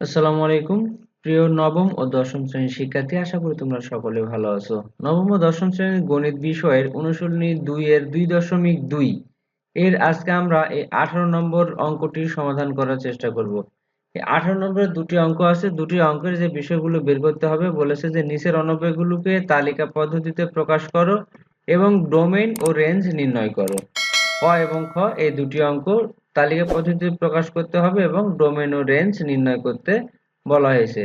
আসসালামু আলাইকুম। প্রিয় নবম ও দশম শ্রেণির শিক্ষার্থী, আশা করি তোমরা সকলে ভালো আছো। নবম ও দশম শ্রেণির গণিত বিষয়ের অনুশীলনী দুই এর দুই দশমিক দুই। এর আজকে আমরা এই আঠারো নম্বর অঙ্কটির সমাধান করার চেষ্টা করব। এই আঠারো নম্বরের দুটি অঙ্ক আছে। দুটি অঙ্কের যে বিষয়গুলো বের করতে হবে, বলেছে যে নিচের অনব্যয়গুলোকে তালিকা পদ্ধতিতে প্রকাশ করো এবং ডোমেইন ও রেঞ্জ নির্ণয় করো। ক এবং খ, এই দুটি অঙ্ক তালিকা পদ্ধতি প্রকাশ করতে হবে এবং ডোমেন ও রেঞ্জ নির্ণয় করতে বলা হয়েছে।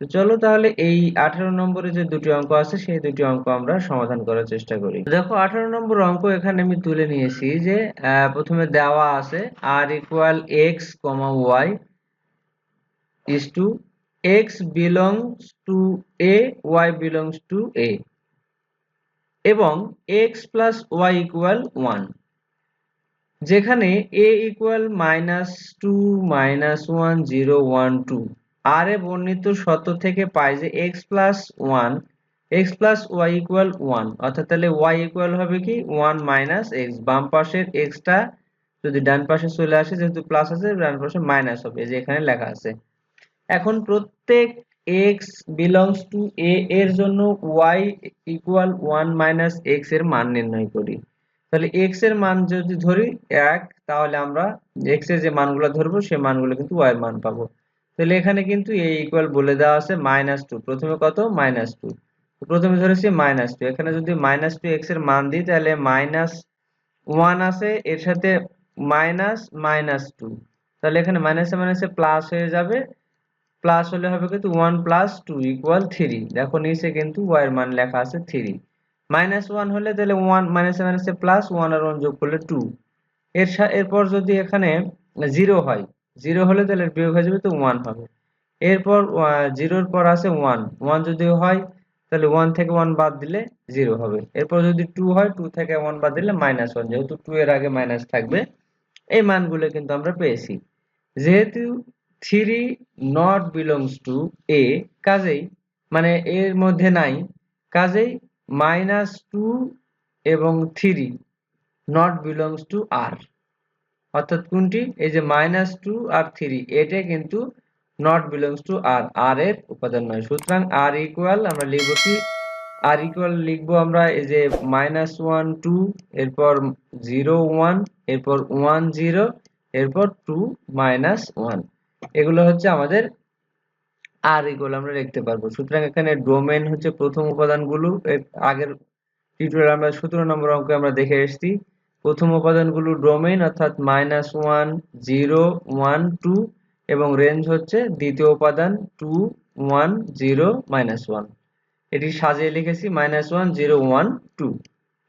তো চলো তাহলে এই আঠারো নম্বরে যে দুটি অঙ্ক আছে, সেই দুটি অঙ্ক আমরা সমাধান করার চেষ্টা করি। দেখো আঠারো নম্বর অঙ্ক এখানে আমি তুলে নিয়েছি যে প্রথমে দেওয়া আছে R equal X comma Y is to X belongs to A Y belongs to A এবং X plus Y equal one যেখানে a equal minus two minus one zero one two R এ বর্ণিত সত্য থেকে পাই যে X plus one X plus Y equal one অর্থাৎ তাহলে Y equal হবে কি? ওয়ান মাইনাস এক্স বাম পাশের এক্সটা যদি ডান পাশে চলে আসে, যেহেতু প্লাস আছে, ডান পাশে মাইনাস হবে। যে এখানে লেখা আছে। এখন প্রত্যেক এক্স বিলংস টু এ এর জন্য ওয়াই ইকুয়াল ওয়ান মাইনাস এক্সের মান নির্ণয় করি। তাহলে এক্সের মান যদি ধরি এক, তাহলে আমরা এক্সের যে মানগুলো ধরবো, সেই মানগুলো কিন্তু ওয়াই এর মান পাবো। তাহলে এখানে কিন্তু এ ইকুয়াল বলে দেওয়া আছে মাইনাস টু প্রথমে কত? মাইনাস টু প্রথমে ধরেছি মাইনাস টু এখানে যদি মাইনাস টু এক্সের মান দিই, তাহলে মাইনাস ওয়ান আছে, এর সাথে মাইনাস মাইনাস টু তাহলে এখানে মাইনাসে মাইনাসে প্লাস হয়ে যাবে। প্লাস হলে হবে কিন্তু one plus two equal three দেখো নিচে কিন্তু ওয়াই এর মান লেখা আছে থ্রি মাইনাস ওয়ান হলে তাহলে ওয়ান মাইনাসে মাইনাসে প্লাস ওয়ান আর ওয়ান যোগ করলে টু এর এরপর যদি এখানে জিরো হয় জিরো হলে তাহলে বিয়োগ হয়ে যাবে তো ওয়ান হবে। এরপর জিরোর পর আছে ওয়ান ওয়ান যদি হয়, তাহলে ওয়ান থেকে ওয়ান বাদ দিলে জিরো হবে। এরপর যদি টু হয় টু থেকে ওয়ান বাদ দিলে মাইনাস ওয়ান যেহেতু টু এর আগে মাইনাস থাকবে, এই মানগুলো কিন্তু আমরা পেয়েছি। যেহেতু three not belongs to A কাজেই মানে এর মধ্যে নাই, কাজেই মাইনাস টু এবং three not belongs to R অর্থাৎ কোনটি? এই যে মাইনাস টু আর থ্রি এটা কিন্তু not belongs to R R এর উপাদান নয়। সুতরাং আর ইকুয়াল আমরা লিখব কি? আর ইকুয়াল লিখব আমরা এই যে মাইনাস ওয়ান টু এরপর জিরো ওয়ান এরপর ওয়ান জিরো এরপর টু মাইনাস ওয়ান এগুলো হচ্ছে আমাদের আর এগুলো আমরা লিখতে পারব। সুতরাং এখানে ডোমেন হচ্ছে প্রথম উপাদানগুলো। আগের টিউটোরিয়াল আমরা সতেরো নম্বর অঙ্কে আমরা দেখে এসেছি। প্রথম উপাদানগুলো ডোমেন অর্থাৎ minus one zero one two এবং রেঞ্জ হচ্ছে দ্বিতীয় উপাদান two one zero minus one এটি সাজিয়ে লিখেছি minus one zero one two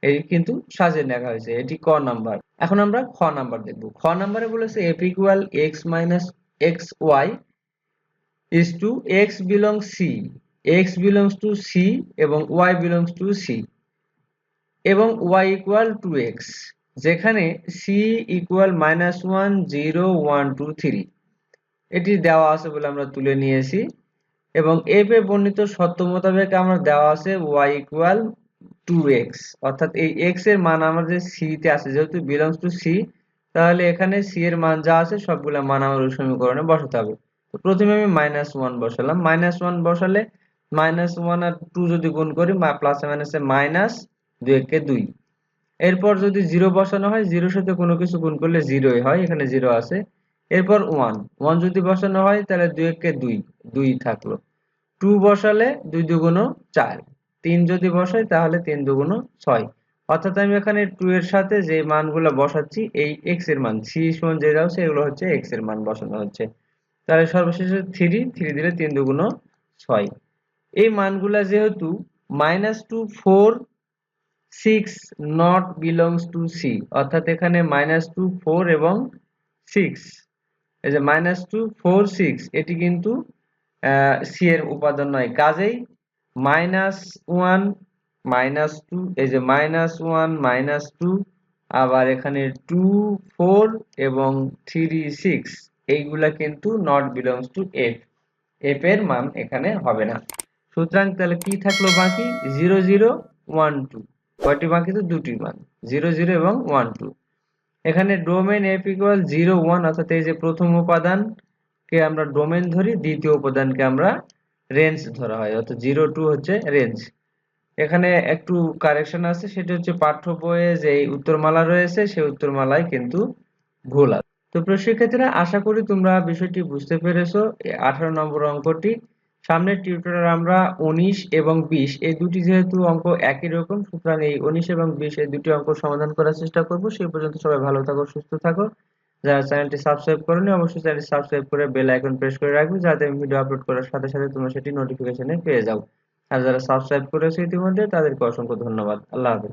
এটি কিন্তু সাজিয়ে লেখা হয়েছে। এটি ক নাম্বার। এখন আমরা খ নাম্বার দেখব। খ নাম্বারে বলেছে F equal X minus X Y is to x belongs c, x belongs to c এবং y belongs to c এবং y equal to x, যেখানে c equal minus 1 0 1 2 3 এটি দেওয়া আছে বলে আমরা তুলে নিয়েছি এবং f এ বর্ণিত সত্য মোতাবেক আমরা দেওয়া আছে y equal 2x অর্থাৎ এই x এর মান আমাদের c তে আছে, যেহেতু belongs to c, তাহলে এখানে c এর মান যা আছে সবগুলা মান আমাদের সমীকরণে বসাতে হবে। তো প্রথমে আমি মাইনাস ওয়ান বসালাম। মাইনাস ওয়ান বসালে মাইনাস ওয়ান আর টু যদি গুণ করি প্লাসে মাইনাসে মাইনাস দুই একে দুই। এরপর যদি জিরো বসানো হয় জিরোর সাথে কোনো কিছু গুণ করলে জিরোই হয়, এখানে জিরো আছে। এরপর ওয়ান ওয়ান যদি বসানো হয়, তাহলে দুই একে দুই দুই থাকল। টু বসালে দুই দুগুণ চার। তিন যদি বসাই, তাহলে তিন দুগুণ ছয়। অর্থাৎ আমি এখানে টু এর সাথে যে মানগুলো বসাচ্ছি, এই এক্সের মান সি সমান যে দাও, সেগুলো হচ্ছে এক্সের মান বসানো হচ্ছে। তাহলে সর্বশেষে থ্রি থ্রি দিলে তিন দুগুণ ছয়। এই মানগুলা যেহেতু minus two four six not belongs to C অর্থাৎ এখানে মাইনাস টু ফোর এবং সিক্স এই যে মাইনাস টু ফোর সিক্স এটি কিন্তু সি এর উপাদান নয়। কাজেই মাইনাস ওয়ান মাইনাস টু এই যে মাইনাস ওয়ান মাইনাস টু আবার এখানে টু ফোর এবং থ্রি সিক্স এইগুলা কিন্তু not belongs to F F এর মান এখানে হবে না। সুতরাং তাহলে কি থাকল বাকি? জিরো জিরো ওয়ান টু কয়টি বাকি তো? দুটি মান। জিরো জিরো এবং ওয়ান টু এখানে domain F equal zero one অর্থাৎ এই যে প্রথম উপাদান কে আমরা ডোমেন ধরি, দ্বিতীয় উপাদানকে আমরা রেঞ্জ ধরা হয়, অর্থাৎ জিরো টু হচ্ছে রেঞ্জ এখানে একটু কারেকশন আছে, সেটা হচ্ছে পাঠ্য বইয়ে যে উত্তরমালা রয়েছে, সেই উত্তরমালায় কিন্তু ভুল আছে। তো প্রিয় শিক্ষার্থীরা, আশা করি তোমরা বিষয়টি বুঝতে পেরেছ। আঠারো নম্বর অঙ্কটি। সামনের টিউটোরিয়াল আমরা উনিশ এবং বিশ, এই দুটি যেহেতু অঙ্ক একই রকম, সুতরাং এই উনিশ এবং বিশ এই দুটি অঙ্ক সমাধান করার চেষ্টা করব। সেই পর্যন্ত সবাই ভালো থাকো, সুস্থ থাকো। যারা চ্যানেলটি সাবস্ক্রাইব করেনি, অবশ্যই চ্যানেলটি সাবস্ক্রাইব করে বেল আইকন প্রেস করে রাখবে, যাতে আমি ভিডিও আপলোড করার সাথে সাথে তোমরা সেটি নোটিফিকেশনে পেয়ে যাও। আর যারা সাবস্ক্রাইব করেছ ইতিমধ্যে, তাদেরকে অসংখ্য ধন্যবাদ। আল্লাহ হাফেজ।